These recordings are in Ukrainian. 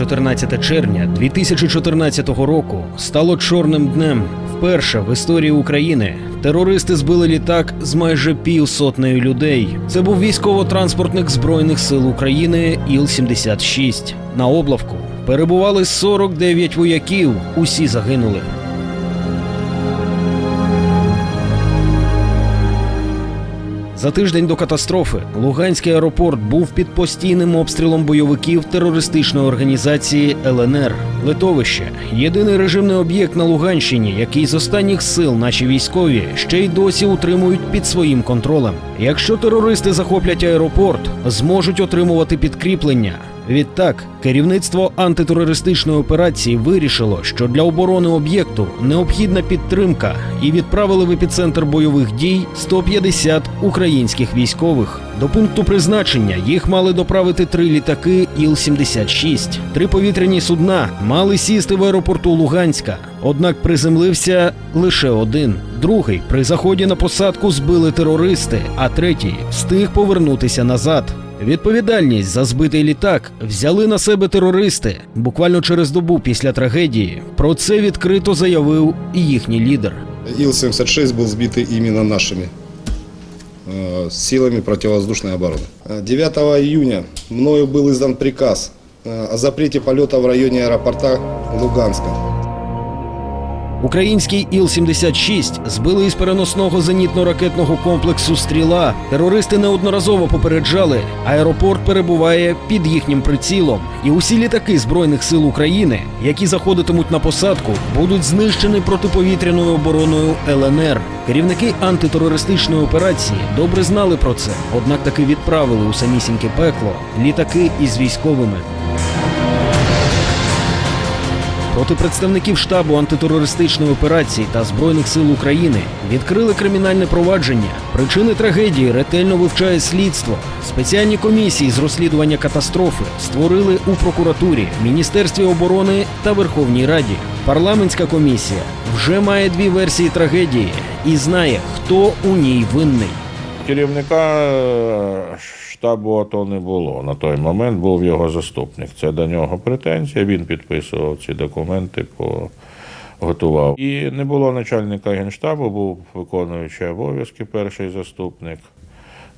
14 червня 2014 року стало чорним днем. Вперше в історії України терористи збили літак з майже півсотнею людей. Це був військово-транспортник Збройних сил України Іл-76. На облавку перебували 49 вояків. Усі загинули. За тиждень до катастрофи Луганський аеропорт був під постійним обстрілом бойовиків терористичної організації ЛНР. Литовище єдиний режимний об'єкт на Луганщині, який з останніх сил наші військові ще й досі утримують під своїм контролем. Якщо терористи захоплять аеропорт, зможуть отримувати підкріплення. Відтак, керівництво антитерористичної операції вирішило, що для оборони об'єкту необхідна підтримка, і відправили в епіцентр бойових дій 150 українських військових. До пункту призначення їх мали доправити три літаки Іл-76. Три повітряні судна мали сісти в аеропорту Луганська. Однак приземлився лише один. Другий при заході на посадку збили терористи, а третій встиг повернутися назад. Відповідальність за збитий літак взяли на себе терористи буквально через добу після трагедії. Про це відкрито заявив і їхній лідер. Ил-76 был сбитый именно нашими э, силами противовоздушной обороны. Э, 9 июня мною был издан приказ э, о запрете полета в районе аэропорта Луганска. Український Іл-76 збили із переносного зенітно-ракетного комплексу Стріла. Терористи неодноразово попереджали, аеропорт перебуває під їхнім прицілом, і усі літаки збройних сил України, які заходитимуть на посадку, будуть знищені протиповітряною обороною ЛНР. Керівники антитерористичної операції добре знали про це, однак таки відправили у самісіньке пекло літаки із військовими. Проти представників штабу антитерористичної операції та збройних сил України відкрили кримінальне провадження. Причини трагедії ретельно вивчає слідство. Спеціальні комісії з розслідування катастрофи створили у прокуратурі, міністерстві оборони та Верховній Раді. Парламентська комісія вже має дві версії трагедії і знає, хто у ній винний. Керівника е, штабу АТО не було. На той момент був його заступник. Це до нього претензія. Він підписував ці документи, готував. І не було начальника генштабу, був виконуючий обов'язки, перший заступник.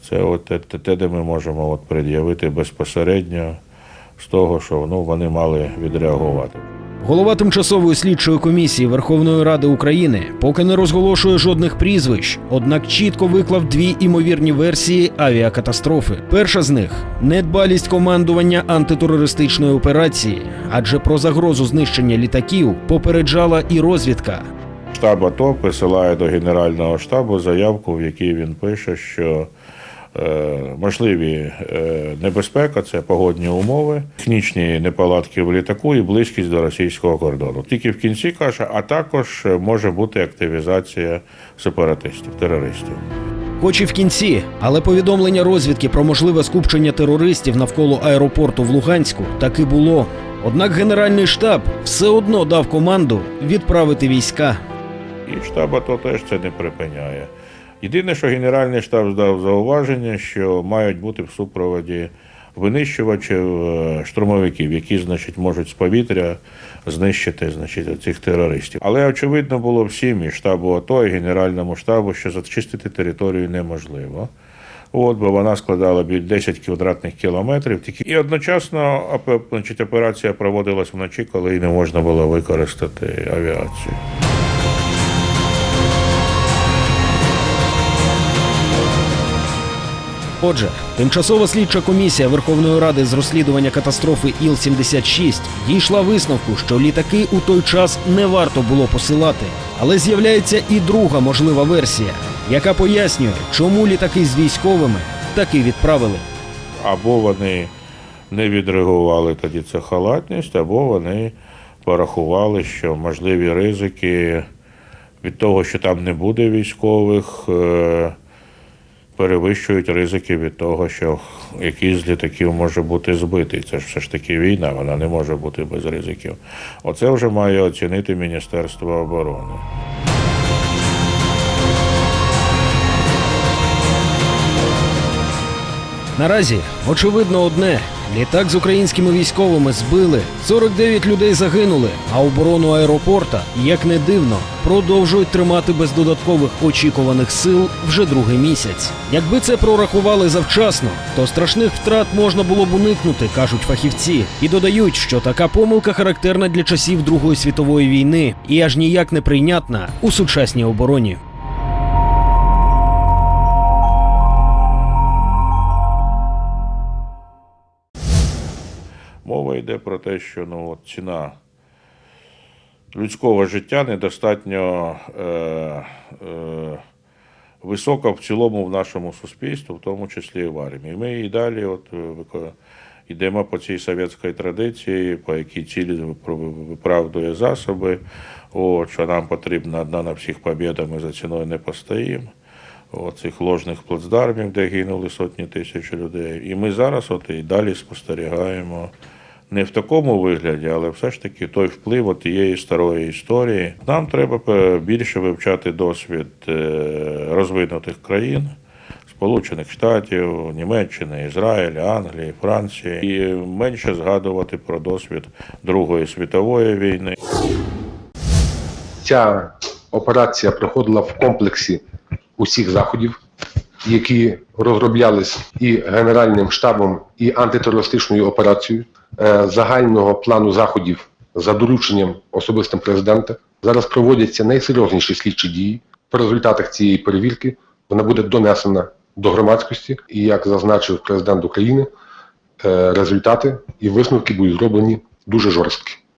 Це от те, де ми можемо от пред'явити безпосередньо з того, що ну, вони мали відреагувати. Голова тимчасової слідчої комісії Верховної Ради України поки не розголошує жодних прізвищ, однак чітко виклав дві імовірні версії авіакатастрофи. Перша з них недбалість командування антитерористичної операції, адже про загрозу знищення літаків попереджала і розвідка. Штаб АТО присилає до Генерального штабу заявку, в якій він пише, що можливі е, небезпека це погодні умови, технічні неполадки в літаку і близькість до російського кордону. Тільки в кінці каже, а також е, може бути активізація сепаратистів, терористів. Хоч і в кінці, але повідомлення розвідки про можливе скупчення терористів навколо аеропорту в Луганську таки було. Однак Генеральний штаб все одно дав команду відправити війська. І штаб АТО теж це не припиняє. Єдине, що Генеральний штаб здав зауваження, що мають бути в супроводі винищувачів е, штурмовиків, які, значить, можуть з повітря знищити значить, цих терористів. Але очевидно було всім і штабу АТО, і Генеральному штабу, що зачистити територію неможливо. От, бо вона складала біль 10 квадратних кілометрів. І одночасно значить, операція проводилась вночі, коли не можна було використати авіацію. Отже, тимчасова слідча комісія Верховної Ради з розслідування катастрофи Іл-76 дійшла висновку, що літаки у той час не варто було посилати. Але з'являється і друга можлива версія, яка пояснює, чому літаки з військовими таки відправили. Або вони не відреагували тоді це халатність, або вони порахували, що можливі ризики від того, що там не буде військових, е, перевищують ризики від того, що якийсь з літаків може бути збитий. Це ж все ж таки війна, вона не може бути без ризиків. Оце вже має оцінити Міністерство оборони. Наразі очевидно одне: Літак з українськими військовими збили, 49 людей загинули, а оборону аеропорта, як не дивно, продовжують тримати без додаткових очікуваних сил вже другий місяць. Якби це прорахували завчасно, то страшних втрат можна було б уникнути, кажуть фахівці, і додають, що така помилка характерна для часів Другої світової війни і аж ніяк не прийнятна у сучасній обороні. Мова йде про те, що ну, от ціна людського життя недостатньо е, е, висока в цілому в нашому суспільстві, в тому числі і в армії. Ми і далі от, е, йдемо по цій совєтській традиції, по якій цілі виправдує засоби, от, що нам потрібна одна на всіх побєда, ми за ціною не постоїмо. От, цих ложних плацдармів, де гинули сотні тисяч людей. І ми зараз от і далі спостерігаємо не в такому вигляді, але все ж таки той вплив тієї старої історії. Нам треба е, більше вивчати досвід е, розвинутих країн. Сполучених Штатів, Німеччини, Ізраїля, Англії, Франції, і менше згадувати про досвід Другої світової війни. Ця операція проходила в комплексі усіх заходів, які розроблялись і Генеральним штабом, і антитерористичною операцією загального плану заходів за дорученням особистим президента. Зараз проводяться найсерйозніші слідчі дії. По результатах цієї перевірки вона буде донесена до громадськості, і як зазначив президент України, е, результати і висновки будуть зроблені дуже жорсткі.